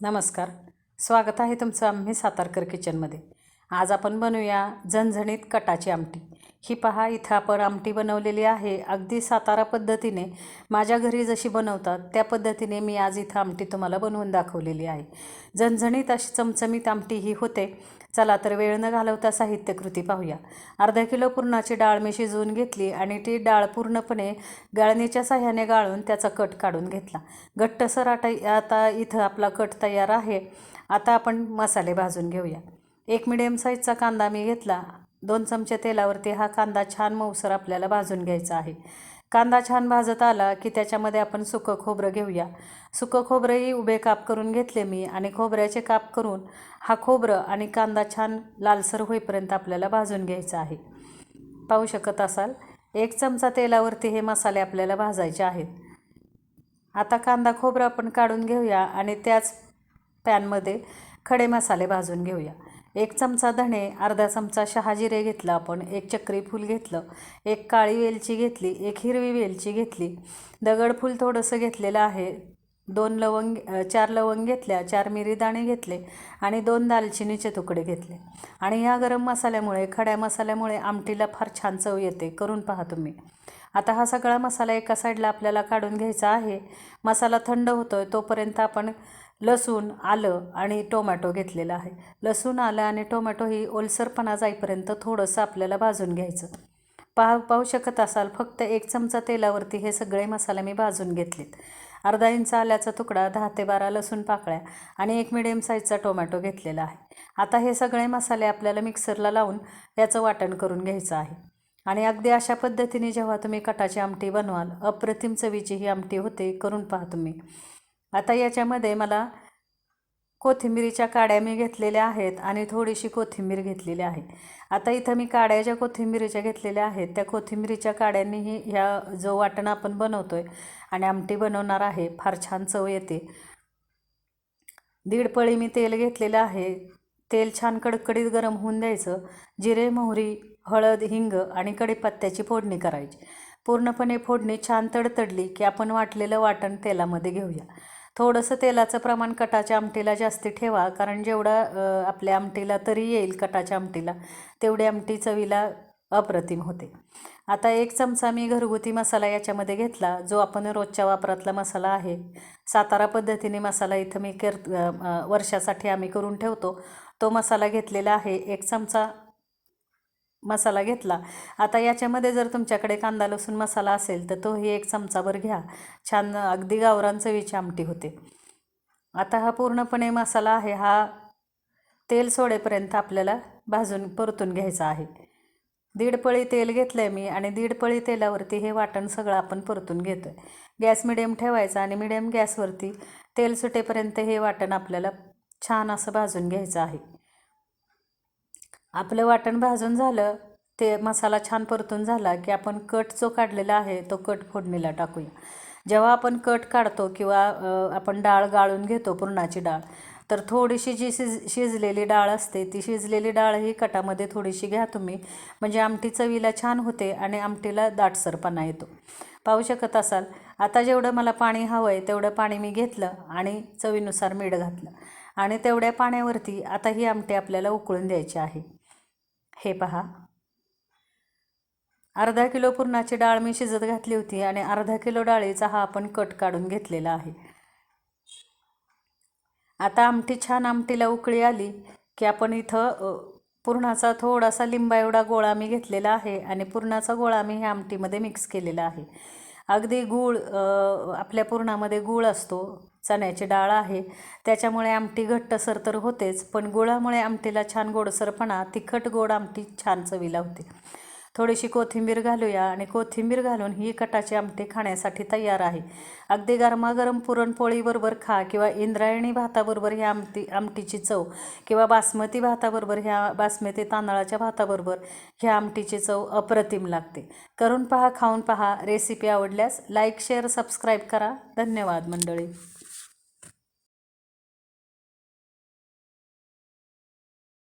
नमस्कार. स्वागत आहे तुमचं आम्ही सातारकर किचनमध्ये आज आपण बनवूया झणझणीत कटाची आमटी. ही पहा इथं आपण आमटी बनवलेली आहे. अगदी सातारा पद्धतीने माझ्या घरी जशी बनवतात त्या पद्धतीने मी आज इथं आमटी तुम्हाला बनवून दाखवलेली आहे. झणझणीत अशी चमचमीत आमटी ही होते. चला तर वेळ न घालवता साहित्यकृती पाहूया. अर्धा किलो पुरणाची डाळ मी शिजवून घेतली आणि ती डाळ पूर्णपणे गाळणीच्या साह्याने गाळून त्याचा कट काढून घेतला. घट्टसर आटा आता इथं आपला कट तयार आहे. आता आपण मसाले भाजून घेऊया. एक मिडियम साईजचा कांदा मी घेतला. दोन चमचे तेलावरती हा कांदा छान मऊसर आपल्याला भाजून घ्यायचा आहे. कांदा छान भाजत आला की त्याच्यामध्ये आपण सुकं खोबरं घेऊया. सुकं खोबरंही उभे काप करून घेतले मी आणि खोबऱ्याचे काप करून हा खोबरं आणि कांदा छान लालसर होईपर्यंत आपल्याला भाजून घ्यायचा आहे. पाहू शकत असाल? एक चमचा तेलावरती हे मसाले आपल्याला भाजायचे आहेत. आता कांदा खोबरं आपण काढून घेऊया आणि त्याच पॅनमध्ये खडे मसाले भाजून घेऊया. एक चमचा धणे अर्धा चमचा शहाजिरे घेतला आपण एक चक्री फूल घेतलं एक काळी वेलची घेतली एक हिरवी वेलची घेतली. दगडफूल थोडंसं घेतलेलं आहे. दोन लवंग चार लवंग घेतल्या चार मिरी दाणे घेतले आणि दोन दालचिनीचे तुकडे घेतले. आणि ह्या गरम मसाल्यामुळे खड्या मसाल्यामुळे आमटीला फार छान चव येते. करून पहा तुम्ही. आता हा सगळा मसाला एका साईडला आपल्याला काढून घ्यायचा आहे. मसाला थंड होतो आहे तोपर्यंत आपण लसूण आलं आणि टोमॅटो घेतलेला आहे. लसूण आलं आणि टोमॅटो ही ओलसरपणा जाईपर्यंत थोडंसं आपल्याला भाजून घ्यायचं. पाह पाहू शकत असाल फक्त एक चमचा तेलावरती हे सगळे मसाले मी भाजून घेतलेत. अर्धा इंच आल्याचा तुकडा दहा ते बारा लसूण पाकळ्या आणि एक मिडियम साईजचा टोमॅटो घेतलेला आहे. आता हे सगळे मसाले आपल्याला मिक्सरला लावून याचं वाटण करून घ्यायचं आहे. आणि अगदी अशा पद्धतीने जेव्हा तुम्ही कटाची आमटी बनवाल अप्रतिम चवीची ही आमटी होते करून पहा तुम्ही. आता याच्यामध्ये मला कोथिंबिरीच्या काड्या मी घेतलेल्या आहेत आणि थोडीशी कोथिंबीर घेतलेली आहे. आता इथं मी काड्या ज्या कोथिंबिरीच्या घेतलेल्या आहेत त्या कोथिंबिरीच्या काड्यांनीही ह्या जो वाटण आपण बनवतो आहे आणि आमटी बनवणार आहे फार छान चव येते. दीड पळी मी तेल घेतलेलं आहे. तेल छान कडकडीत गरम होऊन द्यायचं. जिरे मोहरी हळद हिंग आणि कडीपत्त्याची फोडणी करायची. पूर्णपणे फोडणी छान तडतडली की आपण वाटलेलं वाटण तेलामध्ये घेऊया. थोडंसं तेलाचं प्रमाण कटाच्या आमटीला जास्ती ठेवा कारण जेवढं आपल्या आमटीला तरी येईल कटाच्या आमटीला तेवढी आमटी चवीला अप्रतिम होते. आता एक चमचा मी घरगुती मसाला याच्यामध्ये घेतला जो आपण रोजच्या वापरातला मसाला आहे. सातारा पद्धतीने मसाला इथं मी कर वर्षासाठी आम्ही करून ठेवतो. तो मसाला घेतलेला आहे एक चमचा मसाला घेतला. आता याच्यामध्ये जर तुमच्याकडे कांदा लसूण मसाला असेल तर तोही एक चमचाभर घ्या. छान अगदी गावरान चवीची आमटी होते. आता हा पूर्णपणे मसाला आहे. हा तेल सोडेपर्यंत आपल्याला भाजून परतून घ्यायचा आहे. दीड पळी तेल घेतलं आहे मी आणि दीड पळी तेलावरती हे वाटण सगळं आपण परतून घेतो आहे गॅस मिडियम ठेवायचा आणि मिडियम गॅसवरती तेल सुटेपर्यंत हे वाटण आपल्याला छान असं भाजून घ्यायचं आहे. आपलं वाटण भाजून झालं ते मसाला छान परतून झाला की आपण कट जो काढलेला आहे तो कट फोडणीला टाकूया. जेव्हा आपण कट काढतो किंवा आपण डाळ गाळून घेतो पुरणाची डाळ तर थोडीशी जी शिज शिजलेली डाळ असते ती शिजलेली डाळ ही कटामध्ये थोडीशी घ्या तुम्ही. म्हणजे आमटी चवीला छान होते आणि आमटीला दाटसरपणा येतो. पाहू शकत असाल आता जेवढं मला पाणी हवं आहे तेवढं पाणी मी घेतलं आणि चवीनुसार मीठ घातलं. आणि तेवढ्या पाण्यावरती आता ही आमटी आपल्याला उकळून द्यायची आहे. हे पहा. अर्धा किलो पुरणाची डाळ मी शिजत घातली होती आणि अर्धा किलो डाळीचा हा आपण कट काढून घेतलेला आहे. आता आमटी छान आमटीला उकळी आली की आपण इथं पुरणाचा थोडासा लिंबा एवढा गोळा मी घेतलेला आहे आणि पुरणाचा गोळा मी ह्या आमटीमध्ये मिक्स केलेला आहे. अगदी गूळ आपल्या पुरणामध्ये गूळ असतो चण्याची डाळ आहे. त्याच्यामुळे आमटी घट्टसर तर होतेच पण गुळामुळे आमटीला छान गोडसरपणा तिखट गोड आमटी छान चवीला होते. थोडीशी कोथिंबीर घालूया आणि कोथिंबीर घालून ही कटाची आमटी खाण्यासाठी तयार आहे. अगदी गरमागरम पुरणपोळीबरोबर खा किंवा इंद्रायणी भाताबरोबर ह्या आमटी आमटीची चव किंवा बासमती भाताबरोबर ह्या बासमती तांदळाच्या भाताबरोबर ह्या आमटीची चव अप्रतिम लागते. करून पहा खाऊन पहा. रेसिपी आवडल्यास लाईक शेअर सबस्क्राईब करा. धन्यवाद मंडळी.